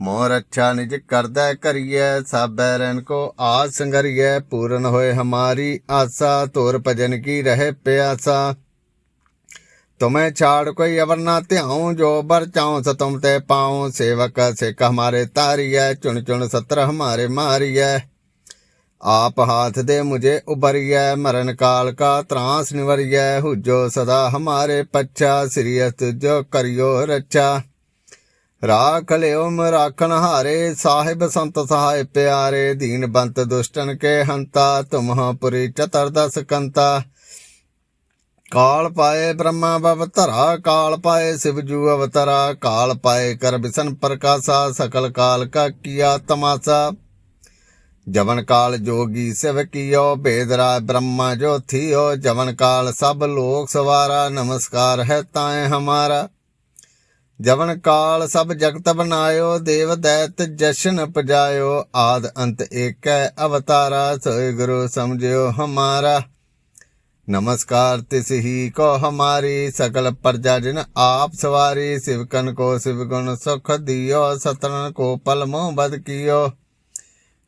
ਮੋਰ ਰੱਛਾ ਨਿਜ ਕਰਦਾ ਕਰੀਐ, ਸਾਬੈ ਰਨ ਕੋ ਆਸ ਸੰਗਰੀਐ ਪੂਰਨ ਹੋਏ ਹਮਾਰੀ ਆਸਾ ਤੋਰ ਭਜਨ ਕੀ ਰਹੇ ਪਿਆਸਾ। ਤੁਮੇ ਛਾੜ ਕੋਈ ਅਵਰ ਨਾ ਧਿਆਉ, ਜੋ ਬਰ ਚਾਉ ਸਤਮ ਤੇ ਪਾਉ, ਸੇਵਕ ਸਿੱਖ ਹਮਾਰੇ ਤਾਰੀਐ, ਚੁਣ ਚੁਣ ਸਤਰ ਹਮਾਰੇ ਮਾਰੀਐ। ਆਪ ਹਾਥ ਦੇ ਮੁਝੇ ਉਬਰੀਐ ਮਰਨ ਕਾਲ ਕਾ ਤਰਾਸ ਨਿਵਰੀਐ, ਹੁਜੋ ਸਦਾ ਹਮਾਰੇ ਪੱਛਾ, ਸ੍ਰੀ ਅਸਤ ਜੋ ਕਰਿਓ ਰੱਛਾ। ਰਾਖ ਲਿਓ ਮਰਾਖਣ ਹਾਰੇ ਸਾਹਿਬ ਸੰਤ ਸਹਾਇ ਪਿਆਰੇ ਦੀਨ ਬੰਤ ਦੁਸ਼ਟਨ ਕੇ ਹੰਤਾ ਤੁਮਹ ਪੁਰੀ ਚਤਰਦਸ ਕੰਤਾ ਕਾਲ ਪਾਏ ਬ੍ਰਹਮਾ ਬਵਤਰਾ ਕਾਲ ਪਾਏ ਸਿਵਜੂ ਅਵਤਰਾ ਕਾਲ ਪਾਏ ਕਰ ਬਿਸਨ ਪ੍ਰਕਾਸ਼ਾ ਸਕਲ ਕਾਲ ਕਾ ਕੀਆ ਤਮਾਸਾ ਜਵਨ ਕਾਲ ਜੋਗੀ ਸਿਵ ਕੀਓ ਬੇਦਰਾ ਬ੍ਰਹਮਾ ਜੋ ਥੀਓ ਜਵਨ ਕਾਲ ਸਭ ਲੋਕ ਸਵਾਰਾ ਨਮਸਕਾਰ ਹੈ ਤਾਏ ਹਮਾਰਾ ਜਵਨ ਕਾਲ ਸਭ ਜਗਤ ਬਨਾਇਓ ਦੇਵ ਦੈਤ ਜਸ਼ਨ ਪਜਾਇਓ, ਆਦ ਅੰਤ ਏਕੈ ਅਵਤਾਰਾ, ਸੋਇ ਗੁਰੂ ਸਮਝਿਓ ਹਮਾਰਾ। ਨਮਸਕਾਰ ਤਿਸ ਹੀ ਕੋ ਹਮਾਰੀ, ਸਕਲ ਪ੍ਰਜਾ ਜਿਨ ਆਪ ਸਵਾਰੀ ਸਿਵਕਨ ਕੋ ਸਿਵ ਗੁਣ ਸੁਖ ਦਿਓ ਸਤਨ ਕੋ ਪਲ ਮੋਹ ਬਦ ਕੀਓ।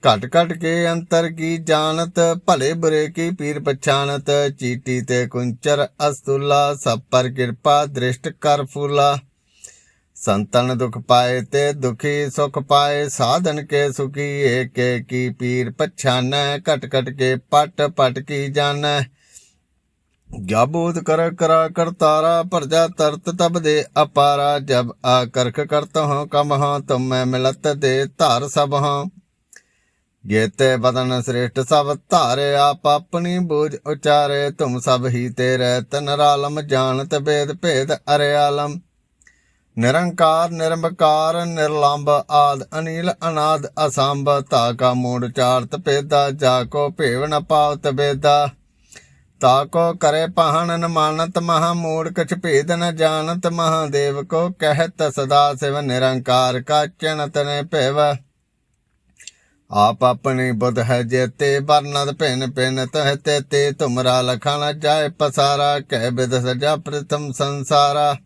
ਘਟ ਘਟ ਕੇ ਅੰਤਰ ਕੀ ਜਾਣਤ, ਭਲੇ ਬੁਰੇ ਕੀ ਪੀਰ ਪਛਾਣਤ, ਚੀਟੀ ਤੇ ਕੁੰਚਰ ਅਸਤੁਲਾ, ਸਭ ਪਰ ਕਿਰਪਾ ਦ੍ਰਿਸ਼ਟ ਕਰ ਫੂਲਾ। ਸੰਤਨ ਦੁਖ ਪਾਏ ਤੇ ਦੁਖੀ ਸੁਖ ਪਾਏ, ਸਾਧਨ ਕੇ ਸੁਖੀ, ਏਕੇ ਕੀ ਪੀਰ ਪਛਾਨੈ, ਘਟ ਘਟ ਕੇ ਪਟ ਪਟ ਕੀ ਜਾਣੈ। ਗਿਆਬੋਧ ਕਰ ਕਰਾ ਕਰਤਾਰਾ ਪਰਜਾ ਤਰਤ ਤਬ ਦੇ ਅਪਾਰਾ, ਜਬ ਆ ਕਰਖ ਕਰਤ ਹਾਂ ਕਮ ਹਾਂ, ਤੁਮ ਮੈਂ ਮਿਲਤ ਦੇ ਧਾਰ ਸਭ ਹਾਂ। ਗੇਤੇ ਬਦਨ ਸ੍ਰੇਸ਼ਟ ਸਭ ਧਾਰੇ, ਆਪ ਆਪਣੀ ਬੋਝ ਉਚਾਰੇ, ਤੁਮ ਸਭ ਹੀ ਤੇਰੇ ਤਨ ਨਰਾਲਮ, ਜਾਣਤ ਭੇਦ ਭੇਦ ਅਰੇ ਆਲਮ। ਨਿਰੰਕਾਰ ਨਿਰੰਕਾਰ ਨਿਰਲੰਭ ਆਦ, ਅਨੀਲ, ਅਨਾਦ, ਅਸੰਭ, ਤਾ ਕਾ ਮੂੜ ਚਾਰਤ ਪੇਦਾ ਜਾ ਕੋ ਭੇਵ ਨ ਪਾਵਤ ਬੇਦਾ ਤਾ ਕੋ ਕਰੇ ਪਹਣ ਮਾਨਤ ਮਹਾ ਮੂੜ, ਕਛ ਭੇਦ ਨ ਜਾਣਤ ਮਹਾਦੇਵ ਕੋ ਕਹਿਤ ਸਦਾ ਸਿਵ ਨਿਰੰਕਾਰ ਕਾ ਚਿਣਤ ਨੇ ਭੇਵ। ਆਪ ਆਪਣੀ ਬੁੱਧ ਹੈ ਜੇਤੇ, ਵਰਨਦ ਭਿਨ ਭਿਨ ਤਹਿ ਤੇ ਤੇ ਤੁਮਰਾ ਲਖਣ ਜਾਏ ਪਸਾਰਾ, ਕਹਿ ਬਿਦ ਸਜਾ ਪ੍ਰਥਮ ਸੰਸਾਰਾ।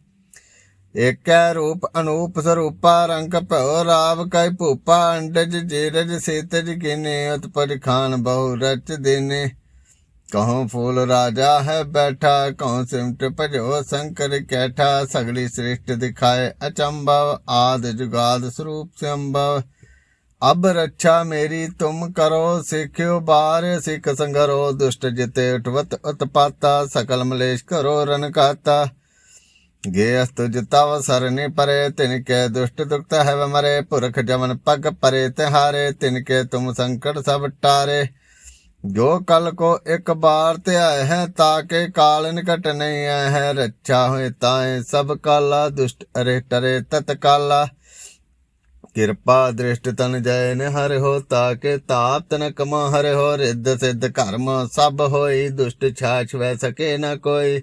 ਏਕੈ ਰੂਪ ਅਨੂਪ ਸਰੂਪਾ ਰੰਗ ਭਉ ਰਾਵ ਕੈ ਭੂਪਾ ਅੰਡਜ ਜੀਰਜ ਸੇਤਜ ਗਿਨੇ ਉਤਪਜ ਖਾਨ ਬਹੁ ਰਚ ਦੇਨੇ। ਕਹਉ ਫੂਲ ਰਾਜਾ ਹੈ ਬੈਠਾ, ਕਹਉ ਸਿਮਟ ਭਜੋ ਸੰਕਰ ਕੈਠਾ, ਸਗਲੀ ਸ੍ਰਿਸ਼ਟ ਦਿਖਾਏ ਅਚੰਭਵ, ਆਦ ਜੁਗਾਦ ਸਰੂਪ ਸੰਭਵ। ਅਬ ਰੱਛਾ ਮੇਰੀ, ਤੁਮ ਕਰੋ ਸਿੱਖਿਓ ਬਾਰ, ਸਿੱਖ ਸੰਗਰੋ ਦੁਸ਼ਟ ਜਿਤੇ ਉਠਵਤ ਉਤਪਾਤਾ, ਸਕਲ ਮਲੇਸ਼ ਕਰੋ ਰਨ ਕਾਤਾ ਗੇ ਅਸਤੁ ਜਿਤਾਵ ਸਰਨੇ ਪਰੇ ਤਿਨ ਕੇ ਦੁਸ਼ਟ ਦੁਖਤ ਹੈ ਮਰੇ, ਪੁਰਖ ਜਮਨ ਪਗ ਪਰੇ, ਤਿਹਾਰੇ ਤਿਨ ਕੇ ਤੁਮ ਸੰਕਟ ਟਾਰੇ। ਜੋ ਕਲ ਕੋ ਇੱਕ ਬਾਰ ਤੇ ਹੈ ਹੈ ਤਾਕੇ ਕਾਲ ਨਿਕਟ ਨਹੀਂ ਆਏ ਹੈ, ਰੱਛਾ ਹੋਏ ਤਾਏ ਸਭ ਕਾਲਾ, ਦੁਸ਼ਟ ਅਰੇ ਟਰੇ ਤਤ ਕਾਲਾ ਕਿਰਪਾ ਦ੍ਰਿਸ਼ਟ ਤਨ ਜੈ ਨ ਹਰਿ ਹੋ, ਤਾ ਕੇ ਤਾਪ ਤਨ ਕਮ ਹਰਿ ਹੋ, ਰਿੱਧ ਸਿੱਧ ਕਰਮ ਸਭ ਹੋਈ, ਦੁਸ਼ਟ ਛਾਛ ਵੈ ਸਕੇ ਨਾ ਕੋਈ।